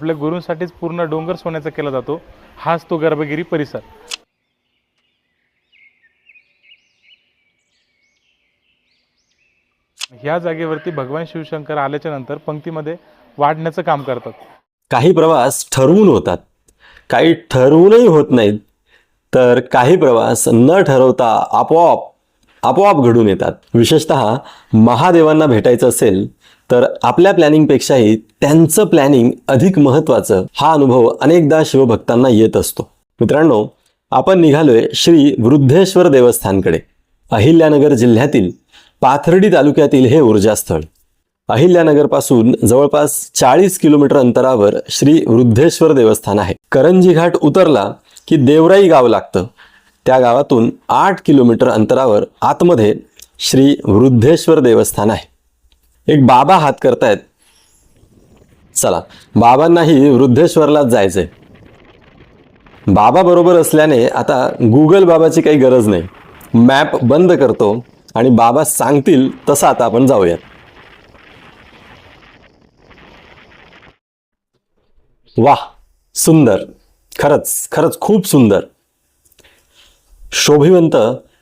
आपल्या गुरूंसाठीच पूर्ण डोंगर सोन्याचा केला जातो. हाच तो गर्भगिरी परिसर. ह्या जागेवरती भगवान शिवशंकर आल्याच्यानंतर पंक्तीमध्ये वाढण्याचं काम करतात. काही प्रवास ठरवून होतात. काही ठरवूनही होत नाहीत. तर काही प्रवास न ठरवता आपोआप आपोआप घडून येतात. विशेषत महादेवांना भेटायचं असेल तर आपल्या प्लॅनिंगपेक्षाही त्यांचं प्लॅनिंग अधिक महत्त्वाचं हा अनुभव अनेकदा शिवभक्तांना येत असतो. मित्रांनो आपण निघालोय श्री वृद्धेश्वर देवस्थानकडे. अहिल्यानगर जिल्ह्यातील पाथर्डी तालुक्यातील हे ऊर्जास्थळ. अहिल्यानगरपासून जवळपास चाळीस किलोमीटर अंतरावर श्री वृद्धेश्वर देवस्थान आहे. करंजी घाट उतरला की देवराई गाव लागतं. त्या गावातून आठ किलोमीटर अंतरावर आतमध्ये श्री वृद्धेश्वर देवस्थान आहे. एक बाबा हात करतायत. चला बाबांनाही वृद्धेश्वरलाच जायचंय. बाबा बरोबर असल्याने आता गुगल बाबाची काही गरज नाही. मॅप बंद करतो आणि बाबा सांगतील तसं आता आपण जाऊयात. वाह सुंदर. खरंच खरंच खूप सुंदर. शोभिवंत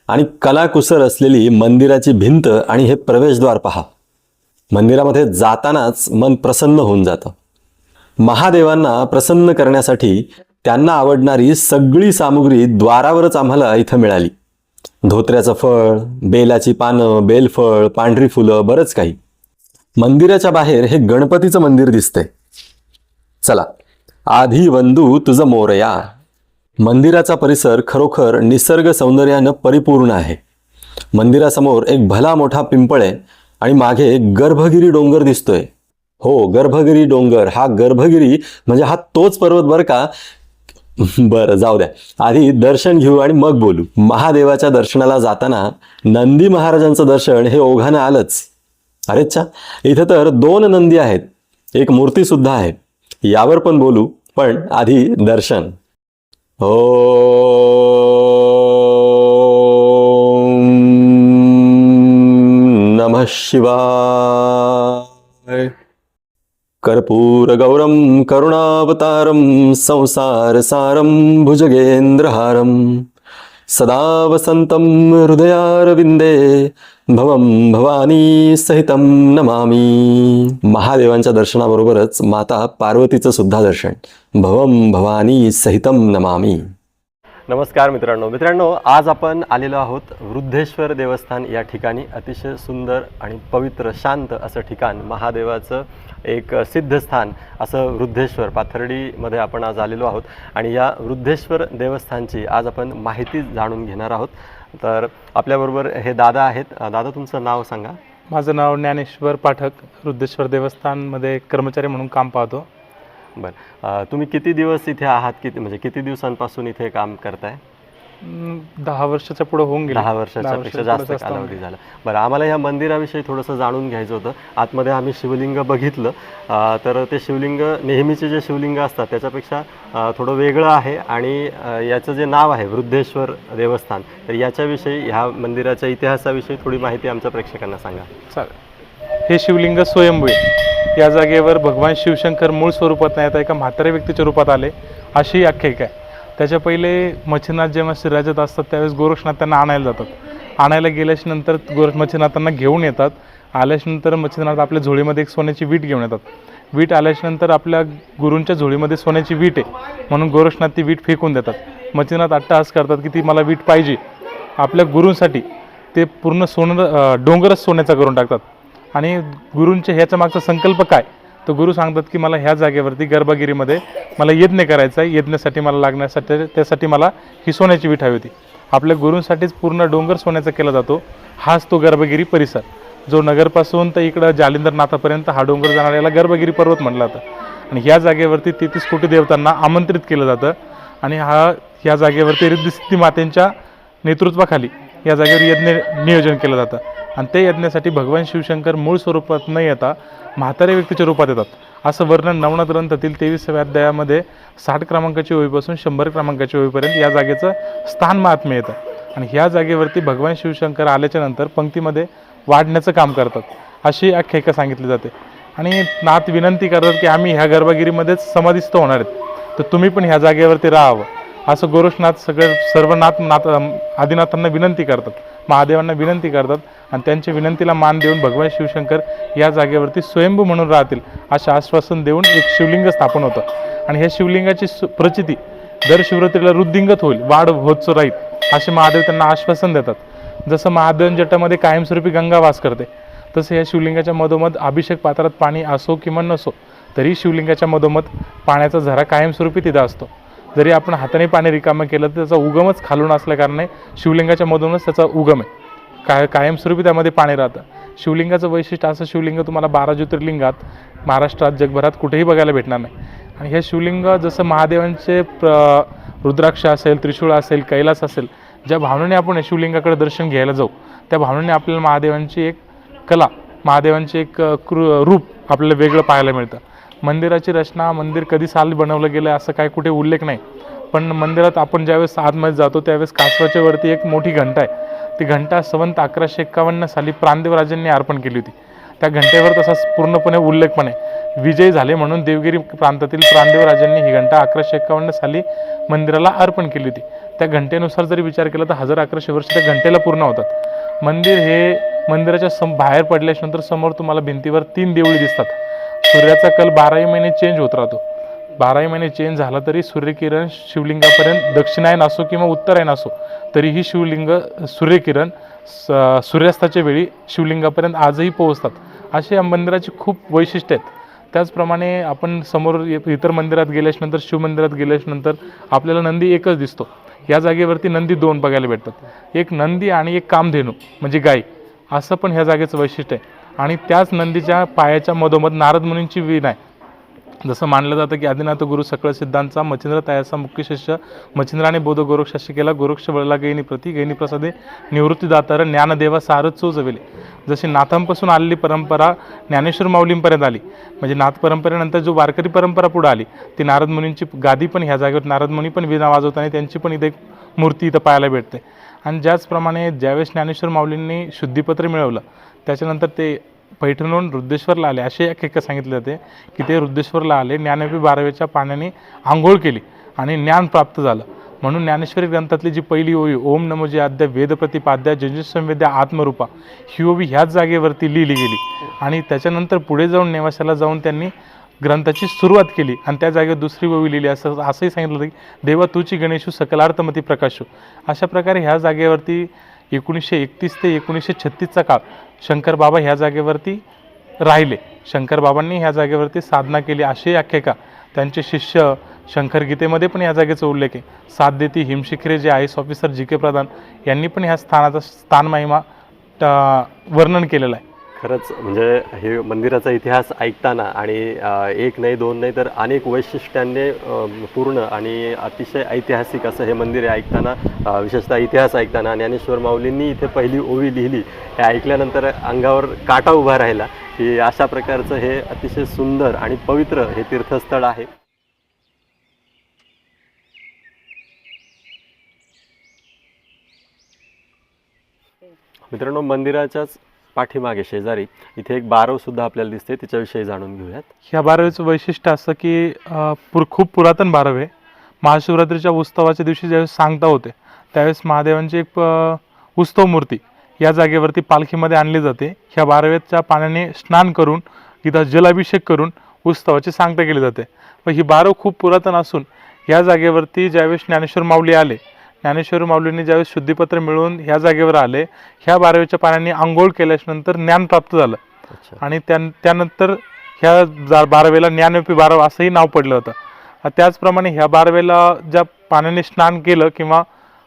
आणि कलाकुसर असलेली मंदिराची भिंत आणि हे प्रवेशद्वार पहा. मंदिरामध्ये जातानाच मन प्रसन्न होऊन जातं. महादेवांना प्रसन्न करण्यासाठी त्यांना आवडणारी सगळी सामुग्री द्वारावरच आम्हाला इथं मिळाली. धोत्र्याचं फळ बेलाची पानं बेलफळ पांढरी फुलं बरंच काही. मंदिराच्या बाहेर हे गणपतीचं मंदिर दिसतंय. चला आधी वंदू तुझं मोरया मंदिराचा परिसर खरोखर निसर्ग सौंदर्यानं परिपूर्ण आहे. मंदिरासमोर एक भला मोठा पिंपळ आहे. आणि मागे गर्भगिरी डोंगर दिसतोय. हो गर्भगिरी डोंगर. हा गर्भगिरी म्हणजे हा तोच पर्वत बरं का? बरं जाऊ द्या. आधी दर्शन घेऊ आणि मग बोलू. महादेवाच्या दर्शनाला जाताना नंदी महाराजांचं दर्शन हे ओघानं आलंच. अरेच्छा इथं तर दोन नंदी आहेत. एक मूर्ती सुद्धा आहे. यावर पण बोलू पण आधी दर्शन. हो शिवाय कर्पूरगौरं करुणावतारं संसारसारं भुजगेन्द्रहारं सदा वसन्तं हृदयारविन्दे भवं भवानी सहितं नमामि। महादेवांच्या दर्शनाबरोबरच माता पार्वतीचं सुद्धा दर्शन। भवं भवानी सहितं नमामि। नमस्कार मित्रांनो. मित्रांनो आज आपण आलेलो आहोत वृद्धेश्वर देवस्थान या ठिकाणी. अतिशय सुंदर आणि पवित्र शांत असं ठिकाण महादेवाचं एक सिद्धस्थान असं वृद्धेश्वर पाथर्डीमध्ये आपण आज आलेलो आहोत. आणि या वृद्धेश्वर देवस्थानची आज आपण माहिती जाणून घेणार आहोत. तर आपल्याबरोबर हे दादा आहेत. दादा तुमचं नाव सांगा. माझं नाव ज्ञानेश्वर पाठक वृद्धेश्वर देवस्थानमध्ये कर्मचारी म्हणून काम पाहतो. बरं. तुम्ही किती दिवस इथे आहात? किती म्हणजे किती दिवसांपासून इथे काम करताय? दहा वर्षाच्या पुढे होऊन गेले. दहा वर्षाच्या पेक्षा जास्त कालावधी झाला. बरं आम्हाला या मंदिराविषयी थोडंसं जाणून घ्यायचं होतं. आतमध्ये आम्ही शिवलिंग बघितलं. तर ते शिवलिंग नेहमीचे जे शिवलिंग असतात त्याच्यापेक्षा थोडं वेगळं आहे आणि याचं जे नाव आहे वृद्धेश्वर देवस्थान तर याच्याविषयी ह्या मंदिराच्या इतिहासाविषयी थोडी माहिती आमच्या प्रेक्षकांना सांगा. चालेल. हे शिवलिंग स्वयंभू या जागेवर भगवान शिवशंकर मूळ स्वरूपात नाही आता एका म्हाताऱ्या व्यक्तीच्या रूपात आले अशी आख्यायिका आहे. त्याच्या पहिले मच्छीनाथ जेव्हा श्रीराजात असतात त्यावेळेस गोरक्षनाथ त्यांना आणायला जातात. आणायला गेल्याच्यानंतर गोरख मच्छीनाथांना घेऊन येतात. आल्याच्यानंतर मच्छीनाथ आपल्या झोळीमध्ये एक सोन्याची वीट घेऊन येतात. वीट आल्याच्यानंतर आपल्या गुरूंच्या झोळीमध्ये सोन्याची वीट आहे. म्हणून गोरक्षनाथ ती वीट फेकून देतात. मच्छीनाथ अट्टहास करतात की ती मला वीट पाहिजे. आपल्या गुरूंसाठी ते पूर्ण सोनं डोंगरच सोन्याचा करून टाकतात. आणि गुरूंच्या ह्याच्या मागचा संकल्प काय? तर गुरु सांगतात की मला ह्या जागेवरती गर्भगिरीमध्ये मला यज्ञ करायचा आहे. यज्ञासाठी मला लागण्यासाठी त्यासाठी मला ही सोन्याची विठ हवी होती. आपल्या गुरूंसाठीच पूर्ण डोंगर सोन्याचा केला जातो. हाच तो गर्भगिरी परिसर. जो नगरपासून तर इकडं जालिंदर नाथापर्यंत हा डोंगर जाणारा याला गर्भगिरी पर्वत म्हटलं जातं. आणि ह्या जागेवरती तेहतीस कोटी देवतांना आमंत्रित केलं जातं. आणि हा ह्या जागेवरती रिद्धिसिद्धी मातेंच्या नेतृत्वाखाली या जागेवर यज्ञ नियोजन केलं जातं. आणि ते यज्ञासाठी भगवान शिवशंकर मूळ स्वरूपात न येता म्हाताऱ्या व्यक्तीच्या रूपात येतात. असं वर्णन नवनाथ ग्रंथातील तेवीसव्या अध्यायामध्ये साठ क्रमांकाची ओळीपासून शंभर क्रमांकाच्या ओळीपर्यंत या जागेचं स्थान महात्म्य येतं. आणि ह्या जागेवरती भगवान शिवशंकर आल्याच्यानंतर पंक्तीमध्ये वाढण्याचं काम करतात. अशी आख्यायिका सांगितली जाते. आणि नाथ विनंती करतात की आम्ही ह्या गर्भगिरीमध्येच समाधिस्थ होणार आहेत. तर तुम्ही पण ह्या जागेवरती राहावं. असं गोरक्षनाथ सगळे सर्व नाथ नाथ आदिनाथांना विनंती करतात. महादेवांना विनंती करतात आणि त्यांच्या विनंतीला मान देऊन भगवान शिवशंकर या जागेवरती स्वयंभू म्हणून राहतील असं आश्वासन देऊन एक शिवलिंग स्थापन होतं. आणि ह्या शिवलिंगाची सु- प्रचिती दर शिवरात्रीला वृद्धिंगत होईल वाढ होत राहील असे महादेव त्यांना आश्वासन देतात. जसं महादेवन जटामध्ये कायमस्वरूपी गंगा वास करते तसं या शिवलिंगाच्या मधोमध अभिषेक पात्रात पाणी असो किंवा नसो तरी शिवलिंगाच्या मधोमध पाण्याचा झरा कायमस्वरूपी तिथं असतो. जरी आपण हाताने पाणी रिकामं केलं तर त्याचा उगमच खालून असल्याकारणे शिवलिंगाच्या मधूनच त्याचा उगम आहे. काय कायमस्वरूपी त्यामध्ये पाणी राहतं. शिवलिंगाचं वैशिष्ट्य असं शिवलिंग तुम्हाला बारा ज्योतिर्लिंगात महाराष्ट्रात जगभरात कुठेही बघायला भेटणार नाही. आणि हे शिवलिंग जसं महादेवांचे प्र रुद्राक्ष असेल त्रिशूळ असेल कैलास असेल ज्या भावनेने आपण शिवलिंगाकडे दर्शन घ्यायला जाऊ त्या भावनेने आपल्याला महादेवांची एक कला महादेवांचे एक कृ रूप आपल्याला वेगळं पाहायला मिळतं. मंदिराची रचना मंदिर कधी साल बनवलं गेलं असं काय कुठे उल्लेख नाही. पण मंदिरात आपण ज्यावेळेस आतमध्ये जातो त्यावेळेस कासवाच्या वरती एक मोठी घंटा आहे. ती घंटा संवंत अकराशे एक्कावन्न साली प्रांतिवराजांनी अर्पण केली होती. त्या घंटेवर तसाच पूर्णपणे उल्लेख पण आहे. विजय झाले म्हणून देवगिरी प्रांतातील प्रांतिवराजांनी ही घंटा अकराशे एक्कावन्न साली मंदिराला अर्पण केली होती. त्या घंटेनुसार जरी विचार केला तर हजार अकराशे वर्ष त्या घंटेला पूर्ण होतात. मंदिर हे मंदिराच्या सम बाहेर पडल्यानंतर समोर तुम्हाला भिंतीवर तीन देवळी दिसतात. सूर्याचा कल बाराही महिने चेंज होत राहतो. बाराही महिने चेंज झाला तरी सूर्यकिरण शिवलिंगापर्यंत दक्षिणायन असो किंवा उत्तरायन असो तरीही शिवलिंग सूर्यकिरण स- सूर्यास्ताच्या वेळी शिवलिंगापर्यंत आजही पोहोचतात. असे या मंदिराची खूप वैशिष्ट्य आहेत. त्याचप्रमाणे आपण समोर इ- इतर मंदिरात गेल्याच्यानंतर शिवमंदिरात गेल्याच्यानंतर आपल्याला नंदी एकच दिसतो. या जागेवरती नंदी दोन बघायला भेटतात. एक नंदी आणि एक कामधेनू म्हणजे गाय असं पण ह्या जागेचं वैशिष्ट्य आहे. आणि त्याच नंदीच्या पायाच्या मधोमध नारद मुनींची वीण आहे. जसं मानलं जातं की आदिनाथ गुरु सकळ सिद्धांचा मच्छिंद्र तयाचा मुख्य शिष्य मच्छिंद्राने बोध गोरक्षाशी केला गोरक्ष बळला गैनी प्रती गैनी प्रसादे निवृत्तीदातार ज्ञानदेवा सारथ चोजविले. जशी नाथांपासून आलेली परंपरा ज्ञानेश्वर माऊलींपर्यंत आली म्हणजे नाथ परंपरेनंतर जो वारकरी परंपरा पुढे आली ती नारद मुनींची गादी पण ह्या जागेवर नारद मुनी पण विना वाजवताना त्यांची पण इथे एक मूर्ती इथं पाहायला भेटते. आणि ज्याचप्रमाणे ज्यावेळेस ज्ञानेश्वर माऊलींनी शुद्धीपत्र मिळवलं त्याच्यानंतर ते पैठणहून रुद्धेश्वरला आले. असे एक सांगितले जाते की ते रुद्धेश्वरला आले. ज्ञानपी बारावीच्या पाण्याने आंघोळ केली आणि ज्ञान प्राप्त झालं. म्हणून ज्ञानेश्वरी ग्रंथातली जी पहिली ओवी ओम नमोजी आद्या वेदप्रतिपाद्या जंजुसंवेद्या आत्मरूपा ही ओवी ह्याच जागेवरती लिहिली गेली. आणि त्याच्यानंतर पुढे जाऊन नेवाशाला जाऊन त्यांनी ग्रंथाची सुरुवात केली आणि त्या जागेवर दुसरी ओवी लिहिली. असं असंही सांगितलं होतं की देवा तुची गणेशू सकलार्थमती प्रकाशू. अशा प्रकारे ह्या जागेवरती एकोणीसशे एकतीस ते एकोणीसशे छत्तीसचा काळ शंकरबाबा ह्या जागेवरती राहिले. शंकरबाबांनी ह्या जागेवरती साधना केली. अशी आख्यायिका त्यांचे शिष्य शंकर गीतेमध्ये पण या जागेचा उल्लेख आहे. साथ देती हिमशिखरे जे I S officer G K Pradhan यांनी पण ह्या स्थानाचा स्थान महिमा वर्णन केलेलं आहे. खरंच म्हणजे हे मंदिराचा इतिहास ऐकताना आणि एक नाही दोन नाही तर अनेक वैशिष्ट्यांनी पूर्ण आणि अतिशय ऐतिहासिक असं हे मंदिर आहे ऐकताना विशेषतः इतिहास ऐकताना. ज्ञानेश्वर माऊलींनी इथे पहिली ओवी लिहिली. हे ऐकल्यानंतर अंगावर काटा उभा राहिला की अशा प्रकारचं हे अतिशय सुंदर आणि पवित्र हे तीर्थस्थळ आहे. मित्रांनो मंदिराच्याच पाठीमागे शेजारी. इथे एक बारव सुद्धा आपल्याला दिसते तिच्याविषयी जाणून घेऊयात. ह्या बारवेचं वैशिष्ट्य असं की पुर खूप पुरातन बारव आहे. महाशिवरात्रीच्या उत्सवाच्या दिवशी ज्यावेळेस सांगता होते त्यावेळेस महादेवांची एक उत्सव मूर्ती या जागेवरती पालखीमध्ये आणली जाते. ह्या बारवेच्या पाण्याने स्नान करून तिथं जलाभिषेक करून उत्सवाची सांगता केली जाते. व ही बारव खूप पुरातन असून या जागेवरती ज्यावेळेस ज्ञानेश्वर माऊली आले ज्ञानेश्वर माऊलींनी ज्यावेळेस शुद्धीपत्र मिळवून ह्या जागेवर आले ह्या बारावीच्या पाण्याने आंघोळ केल्यानंतर ज्ञान प्राप्त झालं. आणि त्या त्यानंतर ह्या जा बारावेला ज्ञानरूपी बाराव असंही नाव पडलं होतं. त्याचप्रमाणे ह्या बारावेला ज्या पाण्याने स्नान केलं किंवा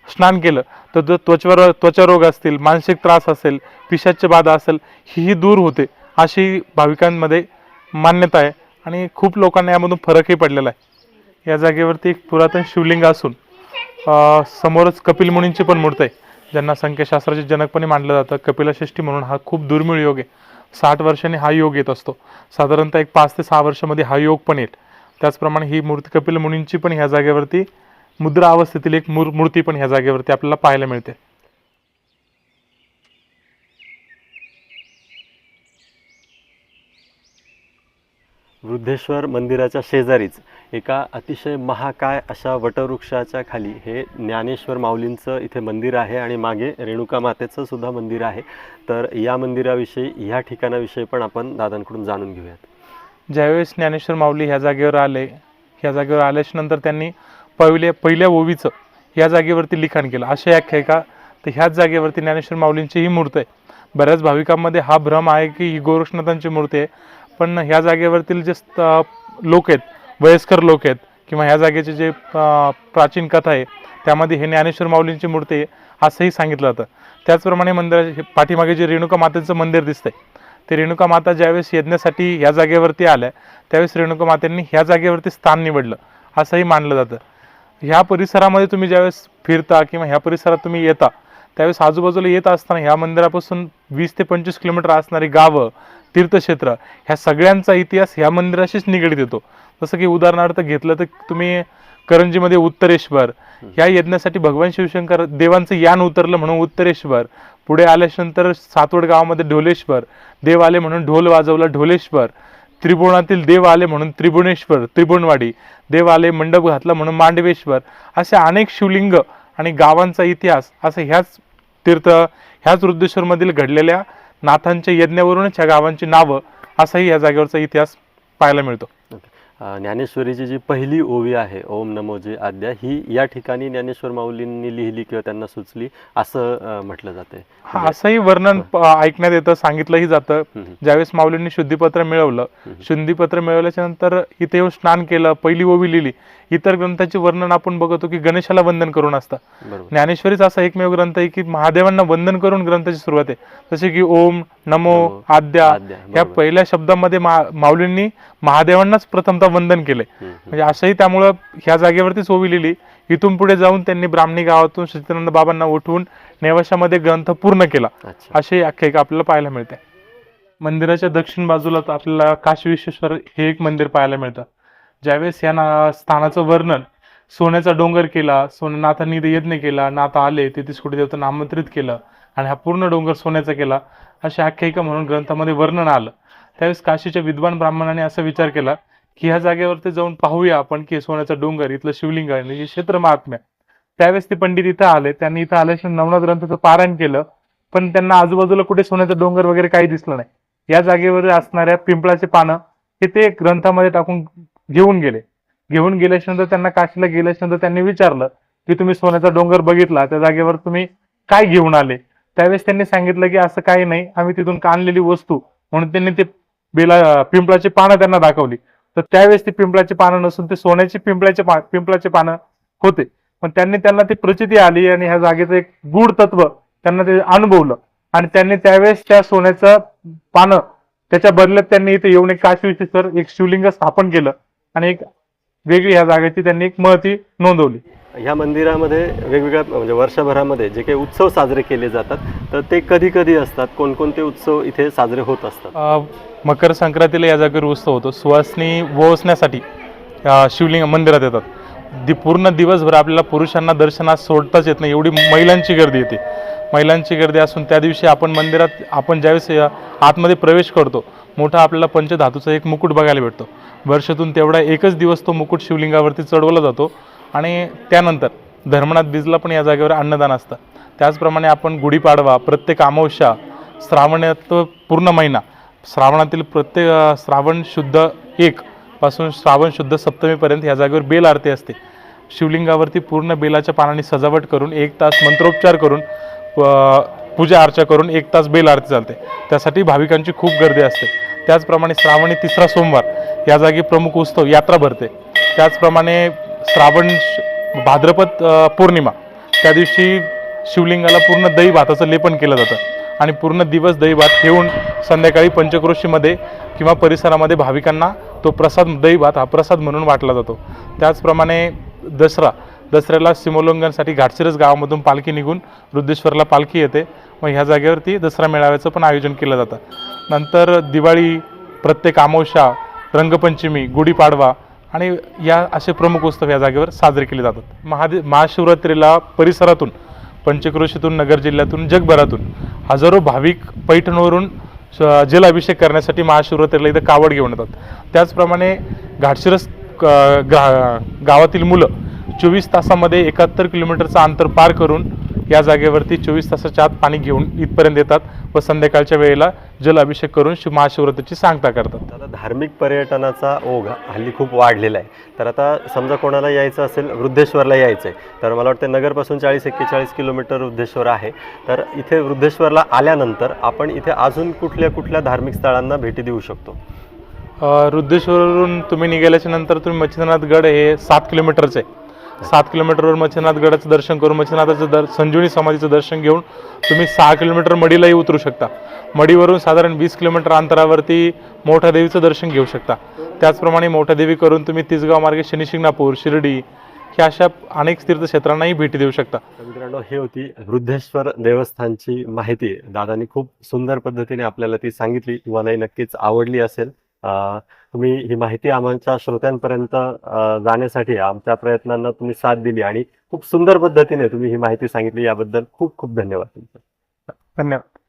स्नान केलं तर जो त्वचेवर त्वचारोग असतील मानसिक त्रास असेल पिशाच्य बाधा असेल ही दूर होते अशी भाविकांमध्ये मान्यता आहे. आणि खूप लोकांना यामधून फरकही पडलेला आहे. या जागेवरती एक पुरातन शिवलिंग असून समोरच कपिल मुनींची पण मूर्ती आहे. ज्यांना संख्याशास्त्राचे जनकपणे मानलं जातं कपिलषष्ठी म्हणून हा खूप दुर्मिळ योग आहे. साठ वर्षांनी हा योग येत असतो. साधारणतः एक पाच ते सहा वर्षामध्ये हा योग पण येईल. त्याचप्रमाणे ही मूर्ती कपिल मुनींची पण ह्या जागेवरती मुद्रा अवस्थेतील एक मूर मूर्ती पण ह्या जागेवरती आपल्याला पाहायला मिळते. वृद्धेश्वर मंदिराच्या शेजारीच. एका अतिशय महाकाय अशा वटवृक्षाच्या खाली हे ज्ञानेश्वर माऊलींचं इथे मंदिर आहे आणि मागे रेणुका मातेचं सुद्धा मंदिर आहे. तर या मंदिराविषयी ह्या ठिकाणाविषयी पण आपण दादांकडून जाणून घेऊयात. ज्यावेळेस ज्ञानेश्वर माऊली ह्या जागेवर आले ह्या जागेवर आल्याच्यानंतर त्यांनी पहिल्या पहिल्या ओवीचं ह्या जागेवरती लिखाण केलं. अशी आख्यायिका तर ह्याच जागेवरती ज्ञानेश्वर माऊलींची ही मूर्ती आहे. बऱ्याच भाविकांमध्ये हा भ्रम आहे की ही गोरक्षनाथांची मूर्ती आहे. पण ह्या जागेवरतील जे स्त- लोक आहेत वयस्कर लोक आहेत किंवा ह्या जागेचे जे प्राचीन कथा आहे त्यामध्ये हे ज्ञानेश्वर माऊलींची मूर्ती आहे असंही सांगितलं जातं. त्याचप्रमाणे मंदिराचे पाठीमागे जे रेणुका मातेचं मंदिर दिसतंय ते रेणुका माता ज्यावेळेस यज्ञासाठी ह्या जागेवरती आल्या त्यावेळेस रेणुका मातेंनी ह्या जागेवरती स्थान निवडलं असंही मानलं जातं. ह्या परिसरामध्ये तुम्ही ज्यावेळेस फिरता किंवा ह्या परिसरात तुम्ही येता त्यावेळेस आजूबाजूला येत असताना ह्या मंदिरापासून वीस ते पंचवीस किलोमीटर असणारी गावं तीर्थक्षेत्र ह्या सगळ्यांचा इतिहास ह्या मंदिराशीच निगडीत येतो. जसं की उदाहरणार्थ घेतलं तर तुम्ही करंजीमध्ये उत्तरेश्वर ह्या यज्ञासाठी भगवान शिवशंकर देवांचं यान उतरलं म्हणून उत्तरेश्वर पुढे आल्याच्यानंतर सातवड गावामध्ये ढोलेश्वर देव आले म्हणून ढोल वाजवला ढोलेश्वर त्रिभुवनातील देव आले म्हणून त्रिभुवनेश्वर त्रिभुवनवाडी देव आले मंडप घातला म्हणून मांडवेश्वर असे अनेक शिवलिंग आणि गावांचा इतिहास असं ह्याच तीर्थ ह्याच रुद्रेश्वरमधील घडलेल्या नाथांच्या यज्ञावरूनच ह्या गावांची नावं असाही या जागेवरचा इतिहास पाहायला मिळतो. ज्ञानेश्वरीची जी पहिली ओवी आहे ओम नमो जे आद्या ही या ठिकाणी ज्ञानेश्वर माऊलींनी लिहिली किंवा त्यांना सुचली असं म्हटलं जाते हा असंही वर्णन ऐकण्यात येतं सांगितलंही जातं. ज्यावेळेस माऊलींनी शुद्धीपत्र मिळवलं शुद्धीपत्र मिळवल्याच्या नंतर इथे येऊन स्नान केलं पहिली ओवी लिहिली इतर ग्रंथाचे वर्णन आपण बघतो की गणेशाला वंदन करून असतं. ज्ञानेश्वरीच असा एकमेव ग्रंथ आहे की महादेवांना वंदन करून ग्रंथाची सुरुवात आहे. जसे की ओम नमो आद्या या. पहिल्या शब्दामध्ये माऊलींनी महादेवांनाच प्रथमतः वंदन केले. म्हणजे असंही त्यामुळं ह्या जागेवरतीच ओवी लिहिली. इथून पुढे जाऊन त्यांनी ब्राह्मणी गावातून सच्चिदानंद बाबांना उठवून नेवाशामध्ये ग्रंथ पूर्ण केला. अशी आख्यायिका आपल्याला पाहायला मिळते. मंदिराच्या दक्षिण बाजूला आपल्याला काशी विश्वेश्वर हे एक मंदिर पाहायला मिळतं. ज्यावेळेस या ना स्थानाचं वर्णन सोन्याचा डोंगर केला सोननाथांनी इथे यज्ञ केला नाथ आले तिथे कुठे देवतांना आमंत्रित केलं आणि हा पूर्ण डोंगर सोन्याचा केला अशी आख्यायिका म्हणून ग्रंथामध्ये वर्णन आलं. त्यावेळेस काशीच्या विद्वान ब्राह्मणाने असा विचार केला की ह्या जागेवरती जाऊन पाहूया आपण की सोन्याचा डोंगर इथलं शिवलिंग आणि जे क्षेत्र महात्म्य. त्यावेळेस ते पंडित इथं आले त्यांनी इथं आल्याच्या नवनाथ ग्रंथाचं पारायण केलं पण त्यांना आजूबाजूला कुठे सोन्याचा डोंगर वगैरे काही दिसलं नाही. या जागेवर असणाऱ्या पिंपळाचे पानं हे ते ग्रंथामध्ये टाकून घेऊन गेले. घेऊन गेल्याच्यानंतर त्यांना काशीला गेल्याच्यानंतर त्यांनी विचारलं की तुम्ही सोन्याचा डोंगर बघितला त्या जागेवर तुम्ही काय घेऊन आले? त्यावेळेस त्यांनी सांगितलं की असं काही नाही आम्ही तिथून आणलेली वस्तू म्हणून त्यांनी ते बेला पिंपळाची पानं त्यांना दाखवली. तर त्यावेळेस ते पिंपळाची पानं नसून ते सोन्याची पिंपळाचे पा पिंपळाचे पानं होते. पण त्यांनी त्यांना ती प्रचिती आली आणि ह्या जागेचं एक गूढ तत्व त्यांना ते अनुभवलं. आणि त्यांनी त्यावेळेस त्या सोन्याचं पानं त्याच्या बदल्यात त्यांनी इथे येऊन एक काशी सर एक शिवलिंग स्थापन केलं. आणि एक वेगळी ह्या जागेची त्यांनी एक महती नोंदवली. ह्या मंदिरामध्ये वेगवेगळ्या म्हणजे वर्षभरामध्ये जे काही उत्सव साजरे केले जातात तर ते कधी कधी असतात. कोणकोणते उत्सव इथे साजरे होत असतात? मकर संक्रांतीला या जागेवर उत्सव होतो. सुवासनी वसण्यासाठी शिवलिंग मंदिरात येतात. दि पूर्ण दिवसभर आपल्याला पुरुषांना दर्शनास सोडताच येत नाही. एवढी महिलांची गर्दी येते. महिलांची गर्दी असून त्या दिवशी आपण मंदिरात आपण ज्यावेळेस आतमध्ये प्रवेश करतो मोठा आपल्याला पंचधातूचा एक मुकुट बघायला भेटतो. वर्षातून तेवढा एकच दिवस तो मुकुट शिवलिंगावरती चढवला जातो. आणि त्यानंतर धर्मनाथ बीजला पण या जागेवर अन्नदान असतं. त्याचप्रमाणे आपण गुढीपाडवा प्रत्येक अमावस्या श्रावणात पूर्ण महिना श्रावणातील प्रत्येक श्रावण शुद्ध एक पासून श्रावण शुद्ध सप्तमीपर्यंत या जागेवर बेल आरती असते. शिवलिंगावरती पूर्ण बेलाच्या पानाने सजावट करून एक तास मंत्रोपचार करून पूजा अर्चा करून एक तास बेल आरती चालते. त्यासाठी भाविकांची खूप गर्दी असते. त्याचप्रमाणे श्रावणी तिसरा सोमवार या जागी प्रमुख उत्सव यात्रा भरते. त्याचप्रमाणे श्रावण श- भाद्रपद पौर्णिमा त्या दिवशी शिवलिंगाला पूर्ण दही भाताचं लेपन केलं जातं. आणि पूर्ण दिवस दही भात ठेवून संध्याकाळी पंचक्रोशीमध्ये किंवा परिसरामध्ये भाविकांना तो प्रसाद दही भात हा प्रसाद म्हणून वाटला जातो. त्याचप्रमाणे दसरा दसऱ्याला सीमोल्लंघनसाठी घाटशिरस गावामधून पालखी निघून वृद्धेश्वरला पालखी येते. मग ह्या जागेवरती दसरा मेळाव्याचं पण आयोजन केलं जातं. नंतर दिवाळी प्रत्येक अमावस्या रंगपंचमी गुढीपाडवा आणि या असे प्रमुख उत्सव या जागेवर साजरे केले जातात. महादे महाशिवरात्रीला परिसरातून पंचक्रोशीतून नगर जिल्ह्यातून जगभरातून हजारो भाविक पैठणवरून श- जलाभिषेक करण्यासाठी महाशिवरात्रीला इथं कावड घेऊन येतात. त्याचप्रमाणे घाटशिरस गा गावातील मुलं चोवीस तासामध्ये एकाहत्तर किलोमीटरचं अंतर पार करून या जागेवरती चोवीस तासाच्या आत पाणी घेऊन इथपर्यंत येतात व संध्याकाळच्या वेळेला जलाभिषेक करून शिव महाशिवरात्रीची सांगता करतात. आता धार्मिक पर्यटनाचा ओघ हल्ली खूप वाढलेला आहे. तर आता समजा कोणाला यायचं असेल वृद्धेश्वरला यायचं आहे तर मला वाटतं नगरपासून चाळीस एक्केचाळीस किलोमीटर वृद्धेश्वर आहे. तर इथे वृद्धेश्वरला आल्यानंतर आपण इथे अजून कुठल्या कुठल्या धार्मिक स्थळांना भेटी देऊ शकतो? अ, रुद्रेश्वरवरून तुम्ही निघाल्याच्या नंतर तुम्ही मच्छिंद्रनाथ गड हे सात किलोमीटरचं आहे. सात किलोमीटरवर मच्छिनाथगडाचं दर्शन करून मच्छिंद्रनाथाचं दर संजीवनी समाधीचं दर्शन घेऊन तुम्ही सहा किलोमीटर मडीलाही उतरू शकता. मडीवरून साधारण वीस किलोमीटर अंतरावरती मोठ्या देवीचं दर्शन घेऊ शकता. त्याचप्रमाणे मोठ्या देवी करून तुम्ही तिसगाव मार्गे शनिशिंगणापूर शिर्डी ह्या अशा अनेक तीर्थक्षेत्रांनाही भेटी देऊ शकता. मित्रांनो हे होती वृद्धेश्वर देवस्थानची माहिती. दादानी खूप सुंदर पद्धतीने आपल्याला ती सांगितली. तुम्हालाही नक्कीच आवडली असेल. तुम्ही ही माहिती आमच्या श्रोत्यांपर्यंत जाण्यासाठी आमच्या प्रयत्नांना तुम्ही साथ दिली आणि खूप सुंदर पद्धतीने तुम्ही ही माहिती सांगितली. याबद्दल खूप खूप धन्यवाद तुमचं. धन्यवाद.